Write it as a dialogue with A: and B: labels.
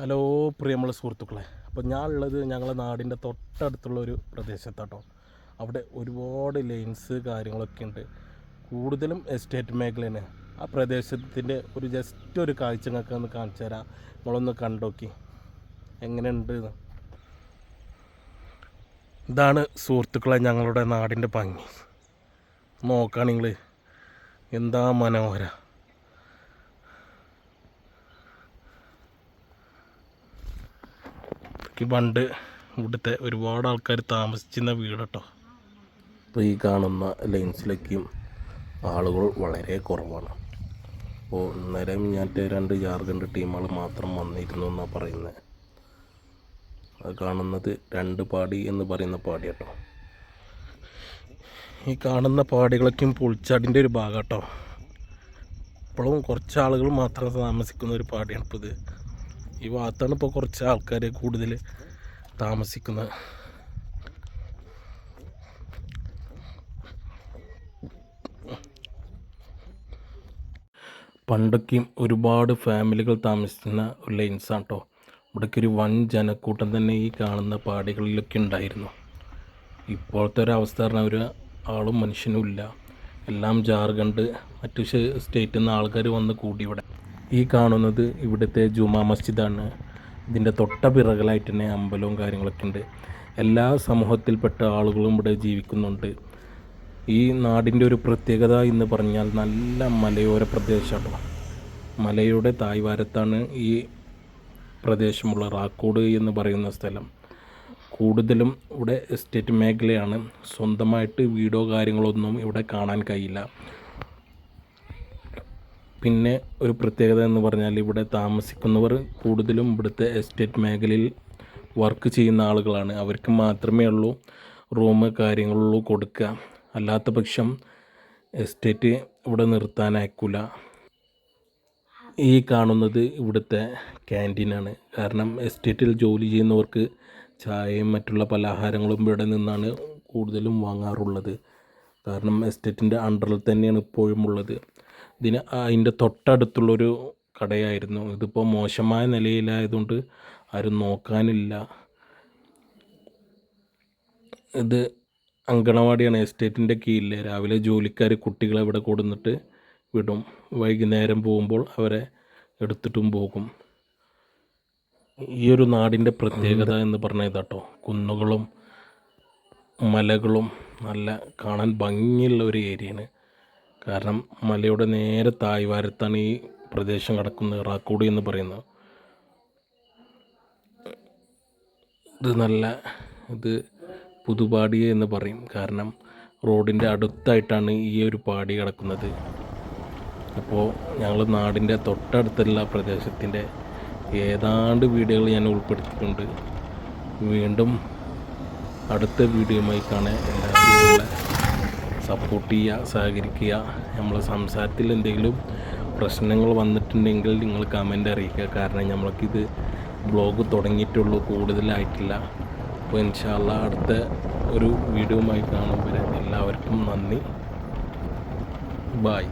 A: Hello പ്രിയമുള്ള സുഹൃത്തുക്കളെ. അപ്പോൾ ഞാൻ ഉള്ളത് ഞങ്ങളുടെ നാടിന്റെ തൊട്ടടുത്തുള്ള ഒരു പ്രദേശത്താട്ടോ. അവിടെ ഒരുപാട് ലൈൻസ് കാര്യങ്ങളൊക്കെ ഉണ്ട്. കൂടുതലും എസ്റ്റേറ്റ് മേഖലയാണ്. ആ പ്രദേശത്തിന്റെ ഒരു ജസ്റ്റ് ഒരു കാഴ്ച നിങ്ങൾക്ക് ഒന്ന് കാണിച്ചു തരാം. നിങ്ങളൊന്ന് കണ്ടോക്കി. എങ്ങനെയുണ്ട്. ഇതാണ് സുഹൃത്തുക്കളെ ഞങ്ങളുടെ നാടിന്റെ ഭംഗി. നോക്കുകയാണെങ്കിൽ എന്താ മനോഹര. ഈ പണ്ട് ഇവിടുത്തെ ഒരുപാട് ആൾക്കാർ താമസിച്ചിരുന്ന വീട് കേട്ടോ ഇപ്പോൾ ഈ കാണുന്ന ലൈൻസിലേക്കും ആളുകൾ വളരെ കുറവാണ്. അപ്പോൾ ഇന്നലെ മിഞ്ഞാറ്റ് രണ്ട് ജാർഖണ്ഡ് ടീമുകൾ മാത്രം വന്നിരുന്നു എന്നാണ് പറയുന്നത് അത് കാണുന്നത് രണ്ട് പാടി എന്ന് പറയുന്ന പാടി കേട്ടോ ഈ കാണുന്ന പാടികളൊക്കെയും പൊളിച്ചാടിന്റെ ഒരു ഭാഗം കേട്ടോ ഇപ്പോഴും കുറച്ച് ആളുകൾ മാത്രം താമസിക്കുന്ന ഒരു പാടിയാണ് ഇപ്പോൾ ഇത്. ഈ ഭാഗത്താണ് ഇപ്പോൾ കുറച്ച് ആൾക്കാർ കൂടുതൽ താമസിക്കുന്നത്. പണ്ടൊക്കെയും ഒരുപാട് ഫാമിലികൾ താമസിക്കുന്ന ഒരു ലൈൻസാണ് കേട്ടോ ഇവിടേക്ക് ഒരു വൻ ജനക്കൂട്ടം തന്നെ ഈ കാണുന്ന പാടികളിലൊക്കെ ഉണ്ടായിരുന്നു. ഇപ്പോഴത്തെ ഒരു അവസ്ഥ പറഞ്ഞാൽ ഒരു ആളും മനുഷ്യനും ഇല്ല. എല്ലാം ജാർഖണ്ഡ് മറ്റു സ്റ്റേറ്റിൽ നിന്ന് ആൾക്കാർ വന്ന് കൂടി ഇവിടെ. ഈ കാണുന്നത് ഇവിടുത്തെ ജുമാ മസ്ജിദാണ്. ഇതിന്റെ തൊട്ട പിറകലായിട്ട് തന്നെ അമ്പലവും കാര്യങ്ങളൊക്കെ ഉണ്ട്. എല്ലാ സമൂഹത്തിൽപ്പെട്ട ആളുകളും ഇവിടെ ജീവിക്കുന്നുണ്ട്. ഈ നാടിന്റെ ഒരു പ്രത്യേകത എന്ന് പറഞ്ഞാൽ നല്ല മലയോര പ്രദേശമാണ്. മലയുടെ തായ്വാരത്താണ് ഈ പ്രദേശമുള്ള റാക്കോട് എന്ന് പറയുന്ന സ്ഥലം. കൂടുതലും ഇവിടെ എസ്റ്റേറ്റ് മേഖലയാണ്. സ്വന്തമായിട്ട് വീടോ കാര്യങ്ങളൊന്നും ഇവിടെ കാണാൻ കഴിയില്ല. പിന്നെ ഒരു പ്രത്യേകത എന്ന് പറഞ്ഞാൽ ഇവിടെ താമസിക്കുന്നവർ കൂടുതലും ഇവിടുത്തെ എസ്റ്റേറ്റ് മേഖലയിൽ വർക്ക് ചെയ്യുന്ന ആളുകളാണ്. അവർക്ക് മാത്രമേ ഉള്ളൂ റൂം കാര്യങ്ങളുള്ളൂ കൊടുക്കുക. അല്ലാത്ത പക്ഷം എസ്റ്റേറ്റ് ഇവിടെ നിർത്താനായിക്കൂല. ഈ കാണുന്നത് ഇവിടുത്തെ ക്യാന്റീനാണ് കാരണം എസ്റ്റേറ്റിൽ ജോലി ചെയ്യുന്നവർക്ക് ചായയും മറ്റുള്ള പലഹാരങ്ങളും ഇവിടെ നിന്നാണ് കൂടുതലും വാങ്ങാറുള്ളത്. കാരണം എസ്റ്റേറ്റിന്റെ അണ്ടറിൽ തന്നെയാണ് ഇപ്പോഴും ഉള്ളത്. ഇതിന് അതിന്റെ തൊട്ടടുത്തുള്ളൊരു കടയായിരുന്നു. ഇതിപ്പോൾ മോശമായ നിലയിലായതുകൊണ്ട് ആരും നോക്കാനില്ല. ഇത് അങ്കണവാടിയാണ് എസ്റ്റേറ്റിന്റെ കീഴിൽ രാവിലെ ജോലിക്കാർ കുട്ടികളെ ഇവിടെ കൊടുന്നിട്ട് വിടും. വൈകുന്നേരം പോകുമ്പോൾ അവരെ എടുത്തിട്ടും പോകും. ഈ ഒരു നാടിന്റെ പ്രത്യേകത എന്ന് പറഞ്ഞാൽ ഇതാട്ടോ. കുന്നുകളും മലകളും നല്ല കാണാൻ ഭംഗിയുള്ള ഒരു ഏരിയയാണ്. കാരണം മലയുടെ നേരെ തായ്വാരത്താണ് ഈ പ്രദേശം കിടക്കുന്നത് റാക്കോടി എന്ന് പറയുന്നത്. ഇത് നല്ല ഇത് പുതുപാടി എന്ന് പറയും. കാരണം റോഡിന്റെ അടുത്തായിട്ടാണ് ഈ ഒരു പാടി കിടക്കുന്നത്. അപ്പോൾ ഞങ്ങൾ നാടിന്റെ തൊട്ടടുത്തുള്ള പ്രദേശത്തിന്റെ ഏതാണ്ട് വീഡിയോകൾ ഞാൻ ഉൾപ്പെടുത്തിയിട്ടുണ്ട്. വീണ്ടും അടുത്ത വീഡിയോയുമായി കാണാൻ എല്ലാവരും സപ്പോർട്ട് ചെയ്യുക സഹകരിക്കുക നമ്മൾ സംസാരത്തിൽ എന്തെങ്കിലും പ്രശ്നങ്ങൾ വന്നിട്ടുണ്ടെങ്കിൽ നിങ്ങൾ കമന്റ് അറിയിക്കുക. കാരണം നമ്മൾക്കിത് ബ്ലോഗ് തുടങ്ങിയിട്ടുള്ളൂ കൂടുതലായിട്ടില്ല. അപ്പോൾ ഇൻഷാല്ല അടുത്ത ഒരു വീഡിയോയുമായി കാണുമ്പോൾ എല്ലാവർക്കും നന്ദി. ബായ്